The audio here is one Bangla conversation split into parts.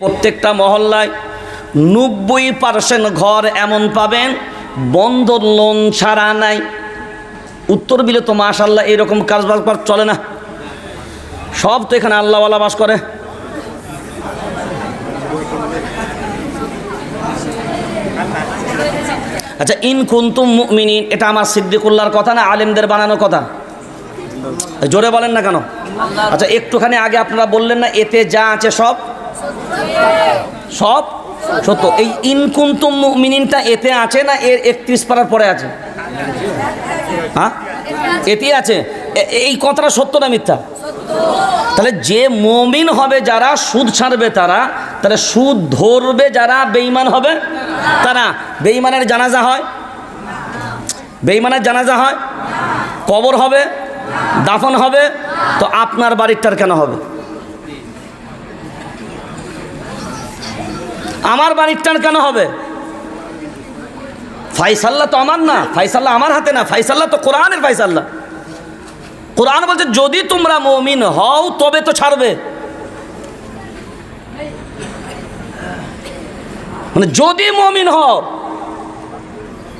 প্রত্যেকটা মহল্লায় নব্বই পার্সেন্ট ঘর এমন পাবেন, বন্ধন লোন ছাড়া নাই। উত্তর বিলে তো মাশাল্লাহ এরকম কাজ বাজ বাজ চলে না। সব তো এখানে আল্লাহওয়ালা বাস করে। আচ্ছা ইন কুন্তুম এটা আমার সিদ্দিকুল্লাহর কথা না, আলেমদের বানানো কথা? জোরে বলেন না কেন? আচ্ছা একটুখানি আগে আপনারা বললেন না, এতে যা আছে সব? সব? সত্য। এই ইনকুন্তুম মুমিনিনটা এতে আছে না এর একত্রিশ পারার পরে আছে? হ্যাঁ? এতে আছে। এই কথাটা সত্য না মিথ্যা? তাহলে যে মমিন হবে যারা সুদ ছাড়বে তারা, তাহলে সুদ ধরবে যারা বেঈমান হবে তারা বেঈমানের জানাজা হয়? বেইমানের জানাজা হয়? কবর হবে? দাফন হবে? তো আপনার বাড়িরটার কেন হবে? আমার বাড়ির টান কেন হবে? ফাইসাল্লা তো আমার না, ফাইসাল্লা আমার হাতে না, ফাইসাল্লা তো কোরআনের ফাইসাল্লা। কোরআন বলছে, যদি তোমরা মমিন হও, তবে তো ছাড়বে। মানে যদি মমিন হও,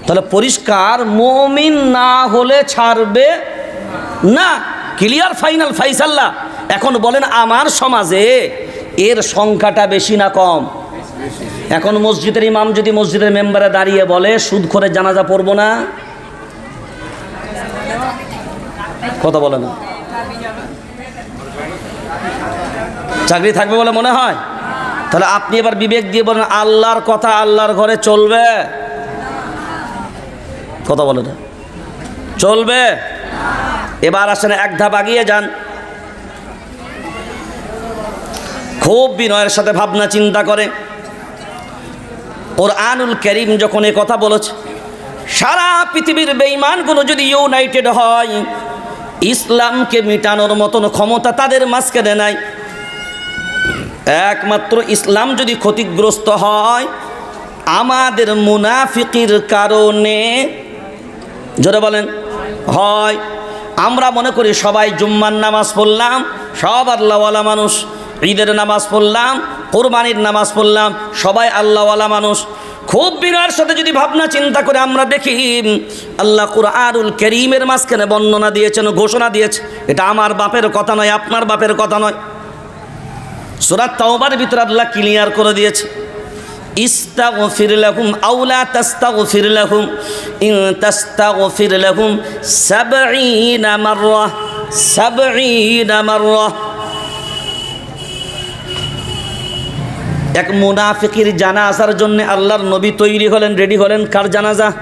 তাহলে পরিষ্কার, মমিন না হলে ছাড়বে না। ক্লিয়ার, ফাইনাল, ফাইসাল্লা। এখন বলেন, আমার সমাজে এর সংখ্যাটা বেশি না কম? এখন মসজিদের ইমাম যদি মসজিদের মেম্বারে দাঁড়িয়ে বলে সুদ করে জানাজা পড়ব না? কথা বলে না। চাকরি থাকবে বলে মনে হয়? তাহলে আপনি এবার বিবেক দিয়ে বলেন, আল্লাহর কথা আল্লাহর ঘরে চলবে? কথা বলে না। চলবে? এবার আসেন, এক ধাপ আগিয়ে যান। খুব বিনয়ের সাথে ভাবনা চিন্তা করে। ওর আনুল করিম যখন এ কথা বলেছে, সারা পৃথিবীর বেঈমানগুলো যদি ইউনাইটেড হয়, ইসলামকে মিটানোর মতন ক্ষমতা তাদের মাঝখানে নাই। একমাত্র ইসলাম যদি ক্ষতিগ্রস্ত হয়, আমাদের মুনাফিকির কারণে, জোরে বলেন, হয়। আমরা মনে করি সবাই জুম্মার নামাজ পড়লাম, সব আল্লাহওয়ালা মানুষ ঈদের নামাজ পড়লাম কোরবানির নামাজ পড়লাম, সবাই আল্লাহওয়ালা মানুষ। খুব বিনয়ের সাথে যদি ভাবনা চিন্তা করে আমরা দেখি, আল্লাহ কুরআনুল করিমের মাঝখানে বর্ণনা দিয়েছেন, ঘোষণা দিয়েছে। এটা আমার বাপের কথা নয়, আপনার বাপের কথা নয়। সুরাত তাওবার ভিতরে আল্লাহ ক্লিয়ার করে দিয়েছে। ইস্তাগফির লাহুম আও লা তাস্তাগফির লাহুম, ইন তাস্তাগফির লাহুম 70 মাররা 70 মাররা। এক মুনাফিকের আসার জন্য আল্লাহর নবী তৈরি হলেন রেডি হলেন, কার জানাজা?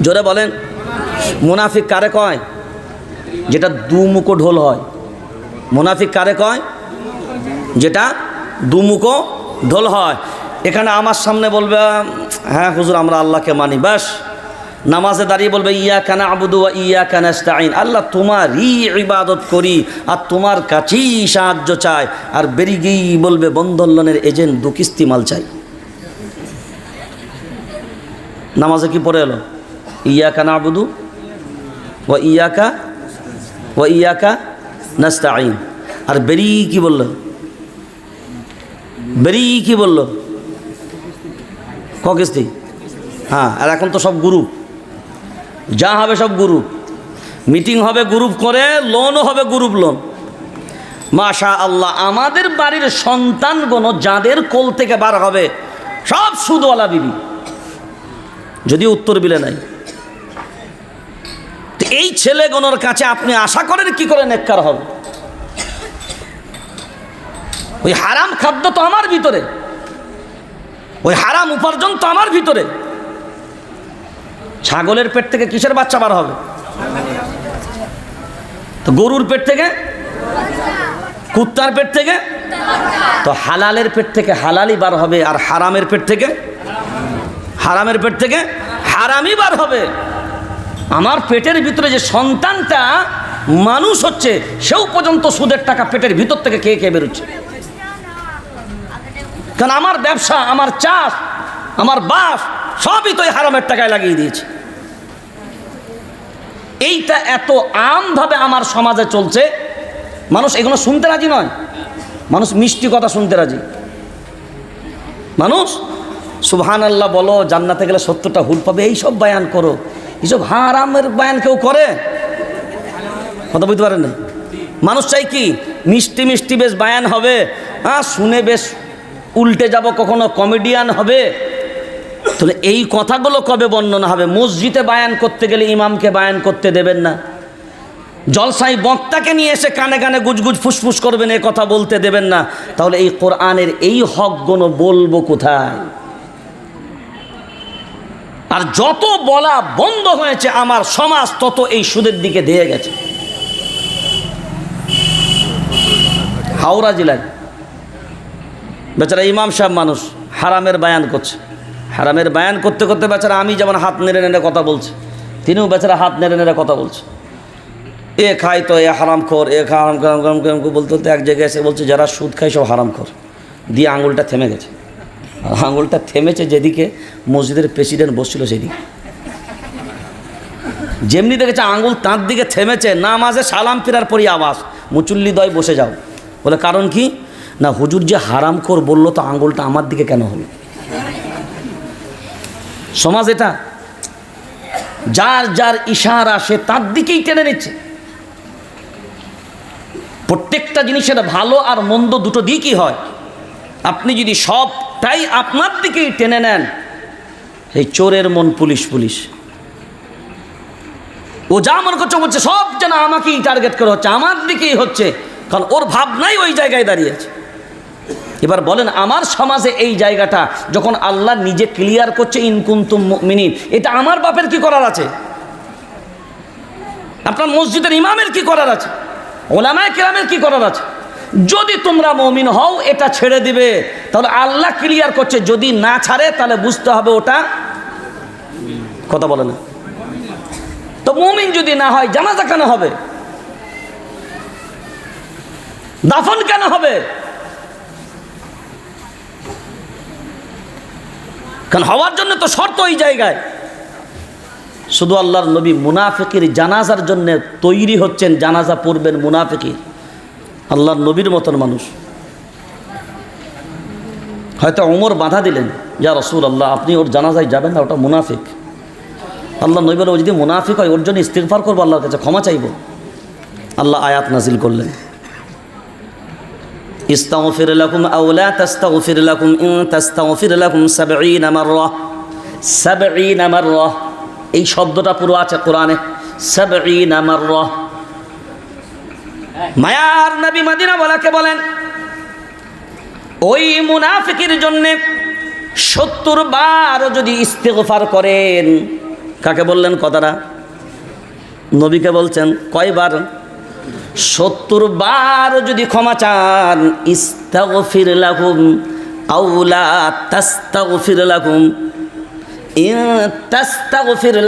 জোরে বলেন, মুনাফিক কারে কয়? যেটা দুমুখো ঢোল হয়। মুনাফিক কারে কয়? যেটা দুমুখো ঢোল হয়। এখানে আমার সামনে বলবে হ্যাঁ হুজুর, আমরা আল্লাহকে মানি, ব্যাস। নামাজে দাঁড়িয়ে বলবে ইয়া কানা আবুদু ইয়া কানাস্তাইন আল্লাহ তোমারই ইবাদত করি আর তোমার কাছেই সাহায্য চাই আর বেরিয়ে গিয়েই বলবে বন্ধল্লনের এজেন্ট দু কিস্তি মাল চাই। নামাজে কি পড়ে এলো? ইয়া কানা আবুদু ও ইয়াকা ও ইয়াকা নাস্তাইন আর বেরি কি বলল? বেরি কি বলল? ক কিস্তি? হ্যাঁ আর এখন তো সব গ্রুপ যা হবে সব গ্রুপ। মিটিং হবে গ্রুপ করে লোনও হবে গ্রুপ লোন মাশা আল্লাহ আমাদের বাড়ির সন্তানগণ যাদের কোল থেকে বার হবে, সব সুদওয়ালা বিবি। যদি উত্তর বিলে নাই। এই ছেলেগণর কাছে আপনি আশা করেন কি করে নেককার হবে? ওই হারাম খাদ্য তো আমার ভিতরে। ওই হারাম উপার্জন তো আমার ভিতরে। ছাগলের পেট থেকে কিসের বাচ্চা বার হবে? তো গরুর পেট থেকে? কুত্তার পেট থেকে? তো হালালের পেট থেকে হালালই বার হবে আর হারামের পেট থেকে? হারামের পেট থেকে হারামই বার হবে। আমার পেটের ভিতরে যে সন্তানটা মানুষ হচ্ছে, সেও পর্যন্ত সুদের টাকা পেটের ভিতর থেকে খেয়ে খেয়ে বেরোচ্ছে। কারণ আমার ব্যবসা, আমার চাষ, আমার বাস সবই তো হারামের টাকায় লাগিয়ে দিয়েছে। এইটা এত আমভাবে আমার সমাজে চলছে, মানুষ এগুলো শুনতে রাজি নয়। মানুষ মিষ্টি কথা শুনতে রাজি। মানুষ সুবহান আল্লাহ বলো, জান্নাতে গেলে সত্যটা হুল পাবে এইসব বায়ান করো। এইসব হারামের বায়ান কেউ করে? কথা বুঝতে পারেন না মানুষ চাই কি? মিষ্টি মিষ্টি বেশ বায়ান হবে। হ্যাঁ শুনে বেশ উল্টে যাব কখনো, কমেডিয়ান হবে। তাহলে এই কথাগুলো কবে বর্ণনা হবে? মসজিদে বায়ান করতে গেলে ইমামকে বায়ান করতে দেবেন না। জলসাই বক্তাকে নিয়ে এসে কানে কানে গুজগুজ ফুসফুস করবেন, এ কথা বলতে দেবেন না। তাহলে এই কোরআনের এই হকগুলো বলব কোথায়? আর যত বলা বন্ধ হয়েছে আমার সমাজ, তত এই সুদের দিকে দিয়ে গেছে। হাওড়া জেলায় বেচারা ইমাম সাহেব মানুষ, হারামের বায়ান করছে। হারামের বায়ান করতে করতে বেচারা আমি যেমন হাত নেড়ে নেড়ে কথা বলছি, তিনিও বেচারা হাত নেড়ে নেড়ে কথা বলছে। এ খাই তো, এ হারাম খোর, এ খা, হারাম খারাম খারাম খারাম বলতে বলতে এক জায়গায় এসে বলছে, যারা সুদ খায় সব হারাম খোর। দিয়ে আঙুলটা থেমে গেছে। আর আঙুলটা থেমেছে যেদিকে মসজিদের প্রেসিডেন্ট বসছিল সেদিকে যেমনি দেখেছে আঙুল তাঁর দিকে থেমেছে নামাজে সালাম ফেরার পরই আওয়াজ, মুচুল্লি দয় বসে যাও। বলে কারণ কি? না হুজুর যে হারাম খোর বলল তো আঙুলটা আমার দিকে কেন হলো? সমাজ এটা। যার যার ইশারা সে তার দিকেই টেনে নিচ্ছে। প্রত্যেকটা জিনিসের ভালো আর মন্দ দুটো দিকই হয়। আপনি যদি সবটাই আপনার দিকেই টেনে নেন, এই চোরের মন পুলিশ পুলিশ। ও যা মনে করছে বলছে, সব যেন আমাকেই টার্গেট করে হচ্ছে, আমার দিকেই হচ্ছে, কারণ ওর ভাবনাই ওই জায়গায় দাঁড়িয়েছে এবার বলেন, আমার সমাজে এই জায়গাটা যখন আল্লাহ নিজে ক্লিয়ার করছে ইনকুন্তুম মিনিন এটা আমার বাপের কি করার আছে? আপনার মসজিদের ইমামের কি করার আছে? ওলামায় কেরামের কি করার আছে? যদি তোমরা মমিন হও, এটা ছেড়ে দিবে। তাহলে আল্লাহ ক্লিয়ার করছে, যদি না ছাড়ে, তাহলে বুঝতে হবে ওটা কথা বলে না। তো মমিন যদি না হয়, জানাজা কেন হবে? দাফন কেন হবে? কারণ হওয়ার জন্য তো শর্ত ওই জায়গায়। শুধু আল্লাহর নবী মুনাফিকের জানাজার জন্য তৈরি হচ্ছেন জানাজা পড়বেন মুনাফিকির। আল্লাহর নবীর মতন মানুষ। হয়তো ওমর বাধা দিলেন যা রসুল আল্লাহ আপনি ওর জানাজায় যাবেন না, ওটা মুনাফিক। আল্লাহ নবী বলে ও যদি মুনাফিক হয়, ওর জন্য ইস্তিগফার করব, আল্লাহর কাছে ক্ষমা চাইব। আল্লাহ আয়াত নাজিল করলেন। ইস্তাগফির লাকুম আও লা তাস্তাগফির লাকুম ইন তাস্তাগফির লাকুম 70 মাররা। 70 মাররা। এই শব্দটা পুরো আছে কোরআনে। 70 মাররা। মায়ার নবী মদিনা বলাকে বলেন, ওই মুনাফিকের জন্যে সত্তর বার যদি ইস্তেগফার করেন, কাকে বললেন কথাটা? নবীকে বলছেন, কয়বার? সত্তর বার যদি ক্ষমা চান, ইস্তাগফির লাকুম আউলা তাস্তাগফির লাকুম ইন তাস্তাগফির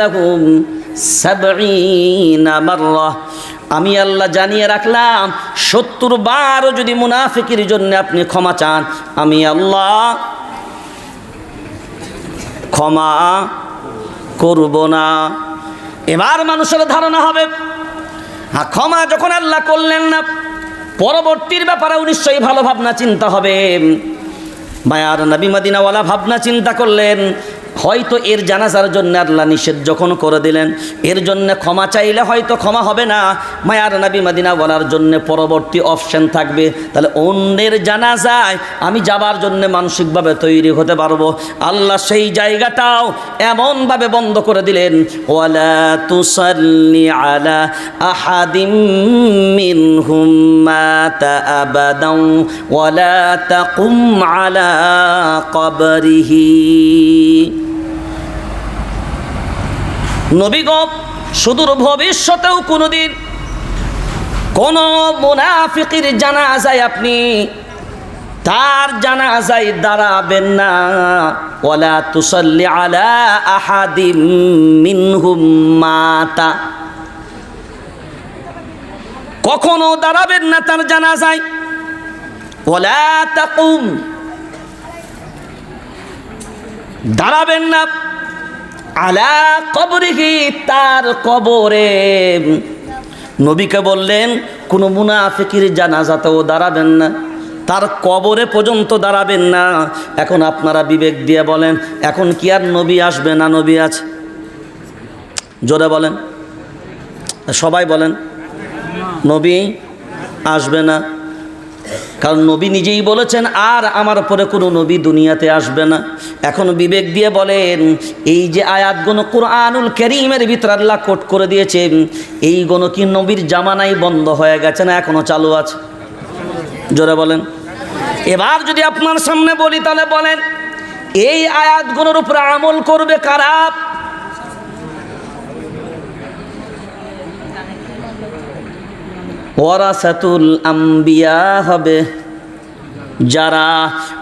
মাররা। আমি আল্লাহ জানিয়ে রাখলাম, সত্তর বার যদি মুনাফিকের জন্য আপনি ক্ষমা চান, আমি আল্লাহ ক্ষমা করব না। এবার মানুষের ধারণা হবে হ্যাঁ ক্ষমা যখন আল্লাহ করলেন না, পরবর্তীর ব্যাপারে নিশ্চয়ই ভালো ভাবনা চিন্তা হবে। মায়ার নবী মদিনাওয়ালা ভাবনা চিন্তা করলেন হয়তো এর জানাজার জন্য আল্লাহ নিষেধ যখন করে দিলেন, এর জন্য ক্ষমা চাইলে হয়তো ক্ষমা হবে না। মায়ার নাবি মাদিনা বলার জন্য পরবর্তী অপশন থাকবে। তাহলে অন্যের জানাজায় আমি যাবার জন্য মানসিকভাবে তৈরি হতে পারব। আল্লাহ সেই জায়গাটাও এমনভাবে বন্ধ করে দিলেন, ওয়ালা তুসাল্লি আলা আহাদিম মিনহুম মাতা আবাদাও, ওয়ালা আলা কবরিহি। নবীগ সুদূর ভবিষ্যতেও কোনোদিন কোন মুনাফিকির জানাজায় আপনি তার জানা জানাজায় দাঁড়াবেন না। ওলা তুসল্লি আলা আহাদিম মিনহুম মাতা। কখনো দাঁড়াবেন না তার জানা জানাজায়। ওলা তাকুম। দাঁড়াবেন না। আলা কবরিহি, তার কবরে। নবীকে বললেন, কোনো মুনাফিকির জানাজাতেও দাঁড়াবেন না। তার কবরে পর্যন্ত দাঁড়াবেন না। এখন আপনারা বিবেক দিয়ে বলেন, এখন কি আর নবী আসবে না নবী আছে? জোরে বলেন। সবাই বলেন, নবী আসবে না। কারণ নবী নিজেই বলেছেন, আর আমার পরে কোনো নবী দুনিয়াতে আসবে না। এখন বিবেক দিয়ে বলেন, এই যে আয়াতগুলো কোরআনুল করিমের ভিতরে আল্লাহ কোট করে দিয়েছেন, এইগুলো কি নবীর জামানাই বন্ধ হয়ে গেছে না এখনও চালু আছে? জোরে বলেন। এবার যদি আপনার সামনে বলি, তাহলে বলেন, এই আয়াতগুলোর উপরে আমল করবে কারা? ওয়ারাসাতুল আম্বিয়া হবে। যারা,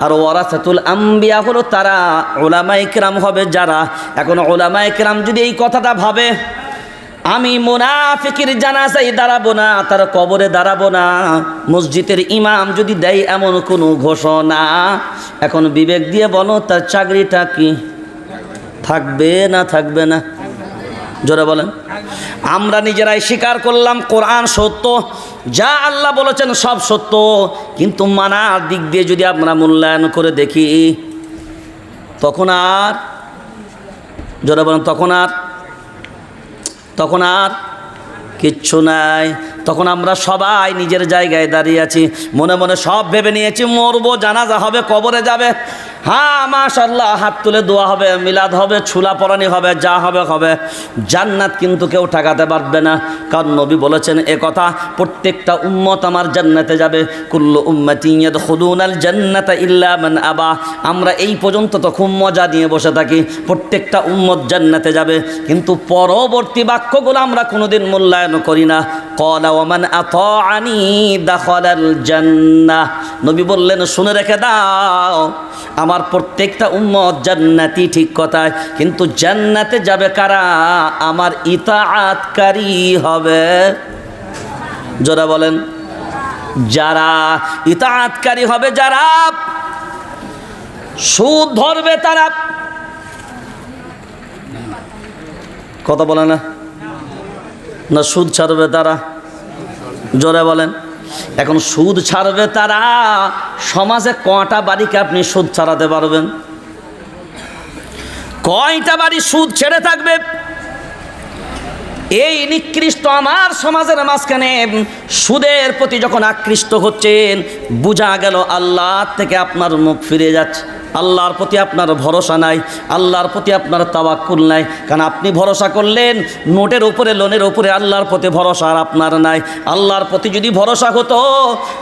আর ওয়ারাসাতুল আম্বিয়া হলো তারা ওলামাই কেরাম হবে, যারা এখন ওলামাই কেরাম যদি এই কথাটা ভাবে, আমি মোনাফিকির জানাজাই দাঁড়াবো না, তার কবরে দাঁড়াবো না, মসজিদের ইমাম যদি দেয় এমন কোনো ঘোষণা, এখন বিবেক দিয়ে বলো, তার চাকরিটা কি? থাকবে না থাকবে না। জোরে বলেন। আমরা নিজেরাই স্বীকার করলাম, কোরআন সত্য। যা আল্লাহ বলেছেন সব সত্য। কিন্তু মানার দিক দিয়ে যদি আমরা মূল্যায়ন করে দেখি, তখন আর, জোরে বলেন, তখন আর তখন আর কিচ্ছু নাই। তখন আমরা সবাই নিজের জায়গায় দাঁড়িয়ে আছি। মনে মনে সব ভেবে নিয়েছি, মরবো, জানাজা হবে, কবরে যাবে। হ্যাঁ মাশাল্লাহ হাত তুলে দোয়া হবে, মিলাদ হবে, ছুলা পরানি হবে, যা হবে হবে। জান্নাত কিন্তু কেউ ঠেকাতে পারবে না। কারণ নবী বলেছেন, এ কথা প্রত্যেকটা উম্মত আমার জান্নাতে যাবে। কুল্লু উম্মতি ইয়াদখুলুনাল জান্নাতা ইল্লা মান আবা। আমরা এই পর্যন্ত তো খুব মজা নিয়ে বসে থাকি। প্রত্যেকটা উম্মত জান্নাতে যাবে। কিন্তু পরবর্তী বাক্যগুলো আমরা কোনোদিন মূল্যায়ন করি না। কলা ওমান আতাআনি দাখালাল জান্নাহ নবী বললেন, শুনে রেখে দাও, আমার প্রত্যেকটা উম্মত জান্নাতি ঠিক কথায়, কিন্তু জান্নাতে যাবে কারা? আমার ইতাআতকারী হবে। যারা বলেন, যারা ইতাআতকারী হবে, যারা সুদ ধরবে তারা কথা বলে না? না সুদ ছাড়বে তারা? জোরে বলেন। এখন সুদ ছাড়বে তারা, সমাজে কটা বাড়িকে আপনি সুদ ছাড়াতে পারবেন? কয়টা বাড়ি সুদ ছেড়ে থাকবে? এই নিকৃষ্ট আমার সমাজের মাঝখানে সুদের প্রতি যখন আকৃষ্ট হচ্ছেন, বোঝা গেল আল্লাহ থেকে আপনার মুখ ফিরে যাচ্ছে। আল্লাহর প্রতি আপনার ভরসা নাই, আল্লাহর প্রতি আপনার তাওয়াক্কুল নাই। কারণ আপনি ভরসা করলেন, নোটের উপরে, লোনের উপরে আল্লাহর প্রতি ভরসা আর আপনার নাই। আল্লাহর প্রতি যদি ভরসা হতো,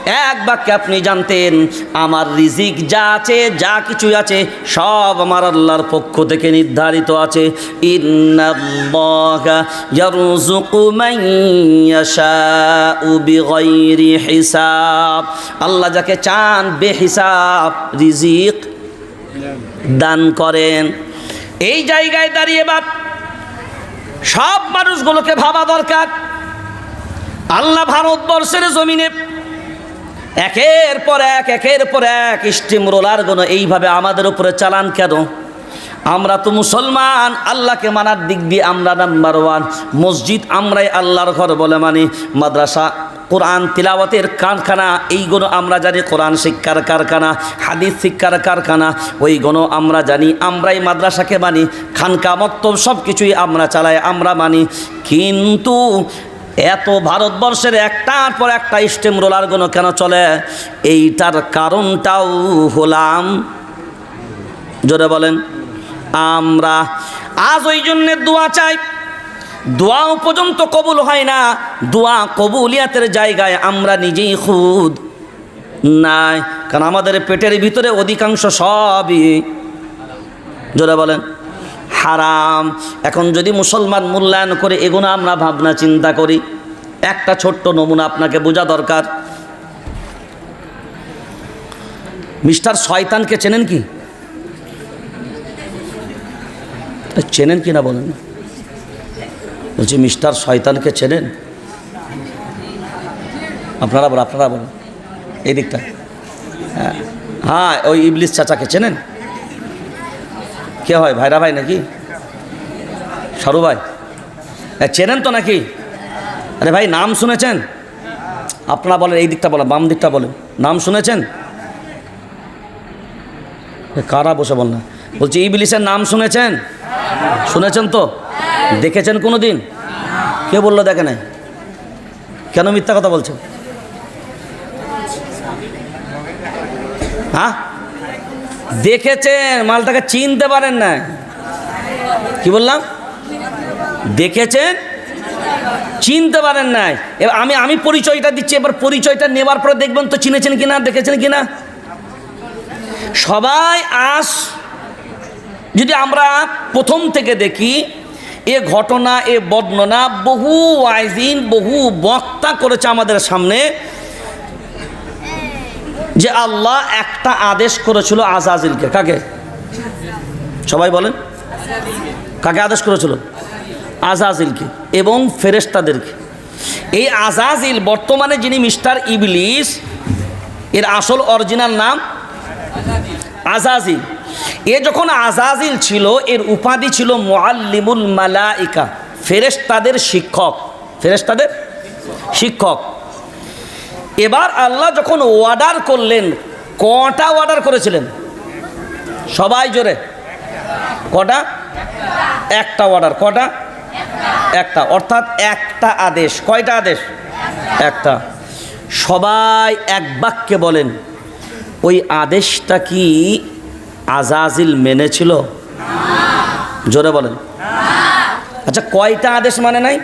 এক বাক্যে আপনি জানতেন, আমার রিজিক যা আছে, যা কিছুই আছে, সব আমার আল্লাহর পক্ষ থেকে নির্ধারিত আছে। ইন্নাল্লাহা ইয়ারযুকু মান ইয়াশাউ বিগাইরি হিসাব আল্লাহ যাকে চান বেহিসাব, রিজিক দান করেন। এই জায়গায় দাঁড়িয়ে বাপ, সব মানুষগুলোকে ভাবা দরকার। আল্লাহ ভারতবর্ষের জমিনে একের পর এক, একের পর এক স্টিম রোলারগুলো এইভাবে আমাদের উপরে চালান কেন? আমরা তো মুসলমান, আল্লাহকে মানার দিক দিয়ে আমরা নাম্বার ওয়ান মসজিদ আমরাই আল্লাহর ঘর বলে মানি। মাদ্রাসা, কোরআন, তিলাওয়াতের কারখানা, এইগুলো আমরা জানি কোরআন শিক্ষার কারখানা, হাদিস শিক্ষার কারখানা। ওইগুলো আমরা জানি, আমরাই মাদ্রাসাকে মানি। খানকা, মক্তব সব কিছুই আমরা চালাই, আমরা মানি। কিন্তু এত ভারতবর্ষের একটার পর একটা স্টেম রোলারগুলো কেন চলে? এইটার কারণটাও হলাম, জোরে বলেন। আমরা। আজ ওই জন্যে দোয়া চাই। দোয়াও পর্যন্ত কবুল হয় না। দোয়া কবুলিয়াতের জায়গায় আমরা নিজেই খুদ নাই। কারণ আমাদের পেটের ভিতরে অধিকাংশ সবই, জোরে বলেন, হারাম। এখন যদি মুসলমান মূল্যায়ন করে, এগুলো আমরা ভাবনা চিন্তা করি। একটা ছোট্ট নমুনা আপনাকে বোঝা দরকার। মিস্টার শয়তানকে চেনেন কি? চেনেন কি না? বলেন বলছি, মিস্টার শয়তানকে চেনেন? আপনারা বলেন আপনারা বলেন। এই দিকটা। হ্যাঁ হ্যাঁ ওই ইবলিস চাচাকে চেনেন? কে হয়, ভাইরা ভাই নাকি? সরু ভাই। চেনেন তো নাকি? আরে ভাই, নাম শুনেছেন? আপনারা বলেন, এই দিকটা বলেন, বাম দিকটা বলেন। নাম শুনেছেন? কারা বসে বল না? বলছি, ইবলিসের নাম শুনেছেন? শুনেছেন তো? দেখেছেন কোনো দিন কে বলল দেখে নাই? কেন মিথ্যা কথা বলছেন হ্যাঁ? দেখেছেন, মালটাকে চিনতে পারেন না কি বললাম? দেখেছেন? চিনতে পারেন নাই। এবার আমি আমি পরিচয়টা দিচ্ছি, এবার পরিচয়টা নেবার পরে দেখবেন তো চিনেছেন কিনা, দেখেছেন কিনা? সবাই আস যদি আমরা প্রথম থেকে দেখি, এ ঘটনা, এ বর্ণনা বহু ওয়াইজিন, বহু বক্তা করেছে আমাদের সামনে যে আল্লাহ একটা আদেশ করেছিল আজাজিলকে। কাকে? সবাই বলেন। কাকে আদেশ করেছিল? আজাজিলকে এবং ফেরেস্তাদেরকে এই আজাজিল বর্তমানে যিনি মিস্টার ইবলিস, এর আসল অরিজিনাল নাম আজাজিল। এ যখন আজাজিল ছিল, এর উপাধি ছিল মোয়াল্লিমুল মালাইকা, ফেরেশতাদের শিক্ষক। ফেরেশতাদের শিক্ষক। এবার আল্লাহ যখন অর্ডার করলেন, কটা অর্ডার করেছিলেন? সবাই জোরে। কটা? একটা অর্ডার কটা? একটা। অর্থাৎ একটা আদেশ। কয়টা আদেশ? একটা। সবাই এক বাক্যে বলেন, ওই আদেশটা কি আজাজিল মেনেছিল? জোরে বলেন। আচ্ছা কয়টা আদেশ মানে নাই?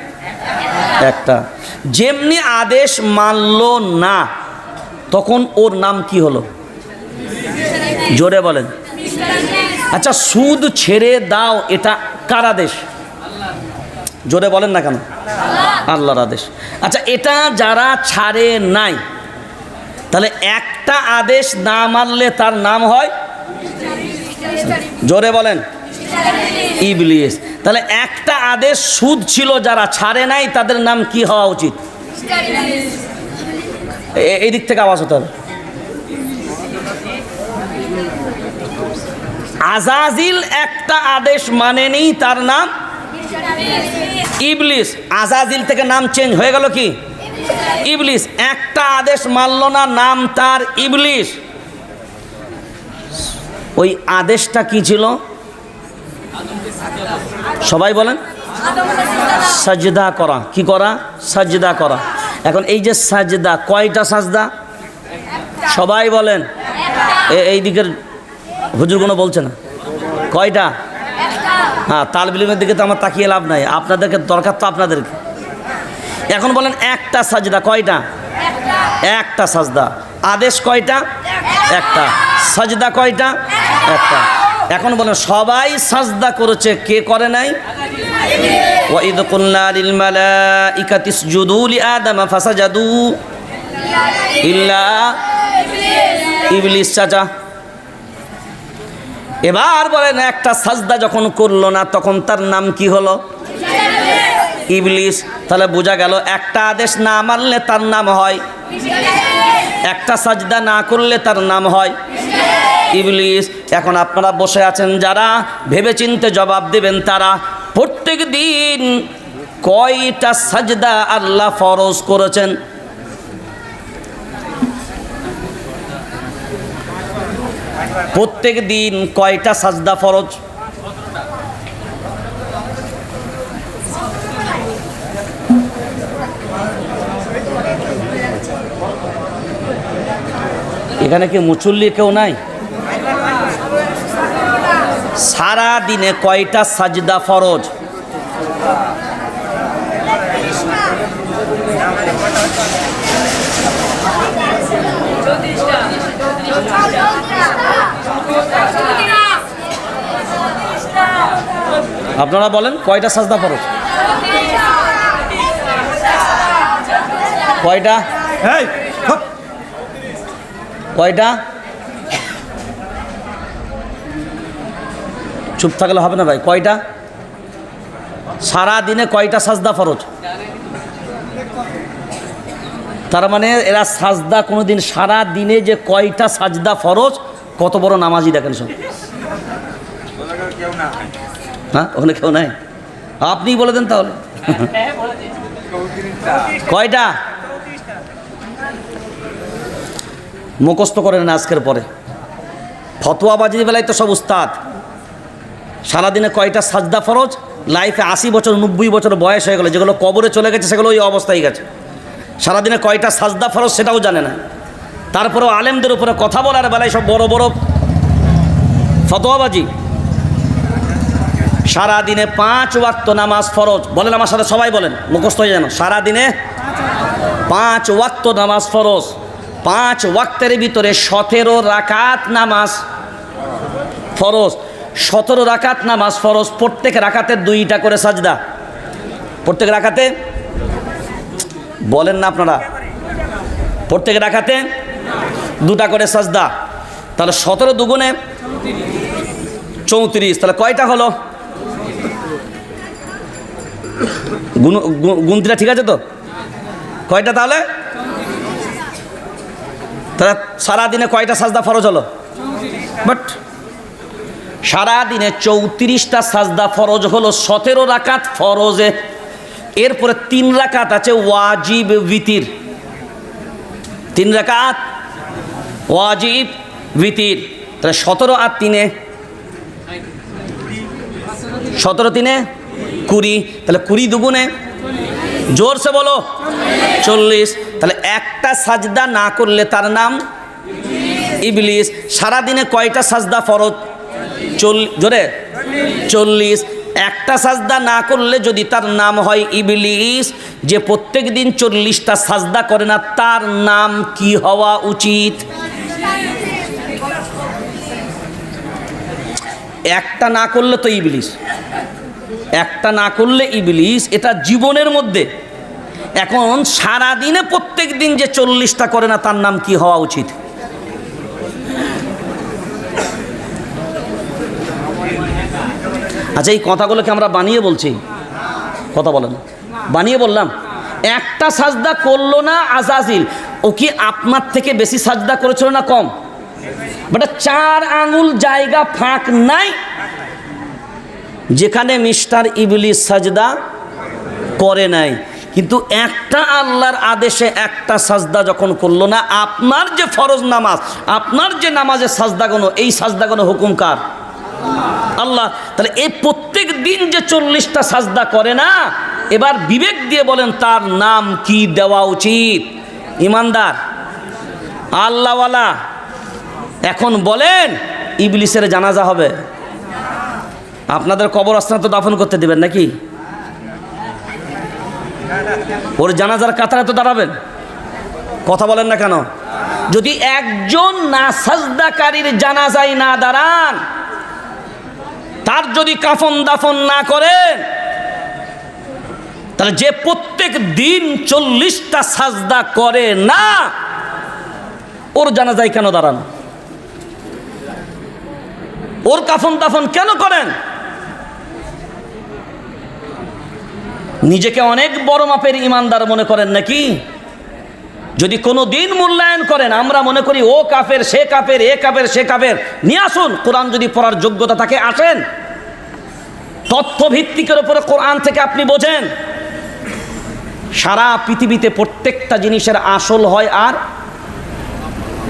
একটা। যেমনি আদেশ মানল না, তখন ওর নাম কি হলো? জোরে বলেন। আচ্ছা সুদ ছেড়ে দাও, এটা কার আদেশ? জোরে বলেন না কেন? আল্লাহর আদেশ। আচ্ছা এটা যারা ছাড়ে নাই, তাহলে একটা আদেশ না মানলে তার নাম হয়? জোরে বলেন। ইবলিস। তাহলে একটা আদেশ সুদ ছিল, যারা ছাড়ে নাই, তাদের নাম কি হওয়া উচিত? এই দিক থেকে আওয়াজ হতে হবে। আজাজিল একটা আদেশ মানেনি তার নাম ইবলিস। আজাজিল থেকে নাম চেঞ্জ হয়ে গেল কি? ইবলিস। একটা আদেশ মানল না, নাম তার ইবলিস। ওই আদেশটা কি ছিল? সবাই বলেন। সাজদা করা। কি করা? সাজদা করা। এখন এই যে সাজদা, কয়টা সাজদা? সবাই বলেন। এই দিকের হুজুর কোনো বলছে না? কয়টা? হ্যাঁ তাল বিলিমের দিকে তো আমার তাকিয়ে লাভ নাই। আপনাদেরকে দরকার তো আপনাদেরকে। এখন বলেন একটা সাজদা, কয়টা? একটা সাজদা। আদেশ কয়টা? একটা সাজদা কয়টা একটা এখন বলেন সবাই সাজদা করেছে কে করে নাই وإذ قلنا للملائكة اسجدوا لآدم فسجدوا إلا ইবলিস চাচা এবার বলেন একটা সাজদা যখন করলো না তখন তার নাম কি হলো ইবলিস তাহলে বোঝা গেল একটা আদেশ না মানলে তার নাম হয় একটা সাজদা না করলে তার নাম হয় ইবলিস। এখন আপনারা বসে আছেন যারা, ভেবেচিন্তে জবাব দেবেন তারা প্রত্যেক দিন কয়টা সাজদা আল্লাহ ফরজ করেছেন? প্রত্যেক দিন কয়টা সাজদা ফরজ? এখানে কি মুচল্লি কেউ নাই? সারা দিনে কয়টা সাজদা ফরজ? আপনারা বলেন, কয়টা সাজদা ফরজ? কয়টা? হপ। কয়টা? চুপ থাকলে হবে না ভাই কয়টা? সারা দিনে কয়টা সাজদা ফরজ? তার মানে এরা সাজদা কোনো দিন সারা দিনে যে কয়টা সাজদা ফরজ কত বড় নামাজি দেখেন সব। হ্যাঁ ওখানে কেউ নাই? আপনি বলে দেন তাহলে। কয়টা? মুখস্থ করেন আজকের পরে। ফতোয়াবাজির বেলায় তো সব উস্তাদ। সারাদিনে কয়টা সাজদা ফরজ? লাইফে আশি বছর, নব্বই বছর বয়স হয়ে গেলো, যেগুলো কবরে চলে গেছে, সেগুলো ওই অবস্থায় গেছে। সারাদিনে কয়টা সাজদা ফরজ সেটাও জানে না। তারপরেও আলেমদের উপরে কথা বলার বেলায় সব বড় বড় ফতোয়াবাজি। সারাদিনে পাঁচ ওয়াক্ত নামাজ ফরজ। বলেন আমার সাথে সবাই বলেন, মুখস্থ হয়ে যেন। সারাদিনে পাঁচ ওয়াক্ত নামাজ ফরজ। পাঁচ ওয়াক্তের ভিতরে সতেরো রাকাত নামাজ ফরজ। সতেরো রাকাত নামাজ ফরজ, প্রত্যেক রাকাতে দুইটা করে সাজদা। প্রত্যেক রাখাতে বলেন না আপনারা। প্রত্যেক রাখাতে দুটা করে সাজদা। তাহলে সতেরো দুগুণে চৌত্রিশ। তাহলে কয়টা হলো? গুনতিটা ঠিক আছে তো? কয়টা তাহলে? তাহলে সারাদিনে কয়টা সাজদা ফরজ হলো? বাট সারাদিনে চৌত্রিশটা সাজদা ফরজ হলো, সতেরো রাকাত ফরজে। এরপরে তিন রাকাত আছে ওয়াজিব ভিতির। তিন রাকাত ওয়াজিব ভিতির। তাহলে সতেরো আর তিনে? সতেরো তিনে কুড়ি। তাহলে কুড়ি দুগুণে জোরসে বলো। চল্লিশ। তাহলে একটা সাজদা না করলে তার নাম? ইবলিস। সারাদিনে কয়টা সাজদা ফরজ? চল জোরে। চল্লিশ। একটা সাজদা না করলে যদি তার নাম হয় ইবলিস, যে প্রত্যেক দিন চল্লিশটা সাজদা করে না, তার নাম কি হওয়া উচিত? একটা না করলে তো ইবলিস। একটা না করলে ইবলিস, এটা জীবনের মধ্যে। এখন সারাদিনে প্রত্যেক দিন যে চল্লিশটা করে না, তার নাম কি হওয়া উচিত? আচ্ছা এই কথাগুলোকে আমরা বানিয়ে বলছি। কথা বলেন। বানিয়ে বললাম, একটা সাজদা করল না আজাজিল, ও কি আপনার থেকে বেশি সাজদা করেছিল না কম? বাট, চার আঙুল জায়গা ফাঁক নাই যেখানে মিস্টার ইবলিস সাজদা করে নাই। কিন্তু একটা আল্লাহর আদেশে একটা সাজদা যখন করল না, আপনার যে ফরজ নামাজ, আপনার যে নামাজের সাজদাগণ, এই সাজদাগণ হুকুম কার? আল্লাহ। তাহলে এই প্রত্যেক দিন যে চল্লিশটা সাজদা করে না, এবার বিবেক দিয়ে বলেন, তার নাম কি দেওয়া উচিত? ইমানদার, আল্লাহওয়ালা, এখন বলেন, ইবলিসের জানাজা হবে। আপনাদের কবর আস্থান তো দাফন করতে দেবেন নাকি? ওর জানাজার কাতারে তো দাঁড়াবেন। কথা বলেন না কেন? যদি একজন না সাজদাকারীর জানাজায় না দাঁড়ান, তার যদি কাফন দাফন না করেন, তাহলে যে প্রত্যেক দিন চল্লিশটা সাজদা করে না, ওর জানাজায় কেন দাঁড়ান? ওর কাফন দাফন কেন করেন? নিজেকে অনেক বড় মাপের ইমানদার মনে করেন নাকি? যদি কোনো দিন মূল্যায়ন করেন, আমরা মনে করি, ও কাফের, সে কাফের, এ কাফের, সে কাফের। নিয়ে আসুন, কোরআন যদি পড়ার যোগ্যতা থাকে আসেন। তথ্য ভিত্তিকের উপরে কোরআন থেকে আপনি বোঝেন। সারা পৃথিবীতে প্রত্যেকটা জিনিসের আসল হয় আর?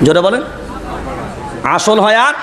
জোরে বলেন। আসল হয় আর?